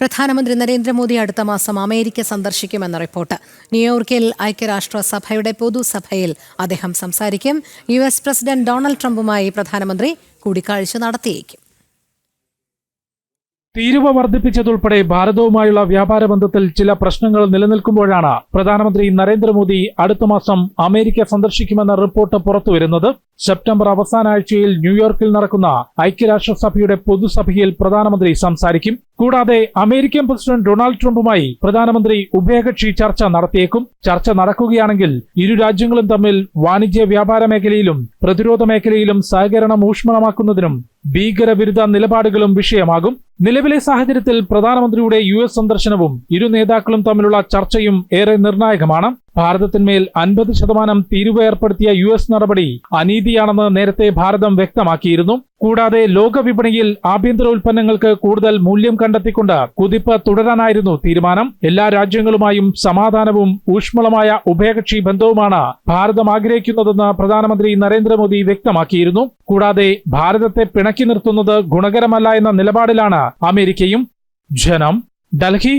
പ്രധാനമന്ത്രി നരേന്ദ്രമോദി അടുത്ത മാസം അമേരിക്ക സന്ദർശിക്കുമെന്ന റിപ്പോർട്ട്. ന്യൂയോർക്കിൽ ഐക്യരാഷ്ട്രസഭയുടെ പൊതുസഭയിൽ അദ്ദേഹം സംസാരിക്കും. യു എസ് പ്രസിഡന്റ് ഡൊണാൾഡ് ട്രംപുമായി പ്രധാനമന്ത്രി കൂടിക്കാഴ്ച നടത്തിയേക്കും. തീരുവ വർദ്ധിപ്പിച്ചതുൾപ്പെടെ ഭാരതവുമായുള്ള വ്യാപാര ബന്ധത്തിൽ ചില പ്രശ്നങ്ങൾ നിലനിൽക്കുമ്പോഴാണ് പ്രധാനമന്ത്രി നരേന്ദ്രമോദി അടുത്ത മാസം അമേരിക്ക സന്ദർശിക്കുമെന്ന റിപ്പോർട്ട് പുറത്തുവരുന്നത്. സെപ്റ്റംബർ അവസാന ആഴ്ചയിൽ ന്യൂയോർക്കിൽ നടക്കുന്ന ഐക്യരാഷ്ട്രസഭയുടെ പൊതുസഭയിൽ പ്രധാനമന്ത്രി സംസാരിക്കും. കൂടാതെ അമേരിക്കൻ പ്രസിഡന്റ് ഡൊണാൾഡ് ട്രംപുമായി പ്രധാനമന്ത്രി ഉഭയകക്ഷി ചർച്ച നടത്തിയേക്കും. ചർച്ച നടക്കുകയാണെങ്കിൽ ഇരു രാജ്യങ്ങളും തമ്മിൽ വാണിജ്യ വ്യാപാര മേഖലയിലും പ്രതിരോധ മേഖലയിലും സഹകരണം ഊഷ്മളമാക്കുന്നതിനും ഭീകരവിരുദ്ധ നിലപാടുകളും വിഷയമാകും. നിലവിലെ സാഹചര്യത്തിൽ പ്രധാനമന്ത്രിയുടെ യു എസ് സന്ദർശനവും ഇരു നേതാക്കളും തമ്മിലുള്ള ചർച്ചയും ഏറെ നിർണായകമാണ്. ഭാരതത്തിന്മേൽ അൻപത് ശതമാനം തീരുവ ഏർപ്പെടുത്തിയ യു എസ് നടപടി അനീതിയാണെന്ന് നേരത്തെ ഭാരതം വ്യക്തമാക്കിയിരുന്നു. കൂടാതെ ലോക വിപണിയിൽ ആഭ്യന്തര ഉൽപ്പന്നങ്ങൾക്ക് കൂടുതൽ മൂല്യം കണ്ടെത്തിക്കൊണ്ട് കുതിപ്പ് തുടരാനായിരുന്നു തീരുമാനം. എല്ലാ രാജ്യങ്ങളുമായും സമാധാനവും ഊഷ്മളമായ ഉഭയകക്ഷി ബന്ധവുമാണ് ഭാരതം ആഗ്രഹിക്കുന്നതെന്ന് പ്രധാനമന്ത്രി നരേന്ദ്രമോദി വ്യക്തമാക്കിയിരുന്നു. കൂടാതെ ഭാരതത്തെ പിണക്കി നിർത്തുന്നത് ഗുണകരമല്ല എന്ന നിലപാടിലാണ് അമേരിക്കയും. ജനം ഡൽഹി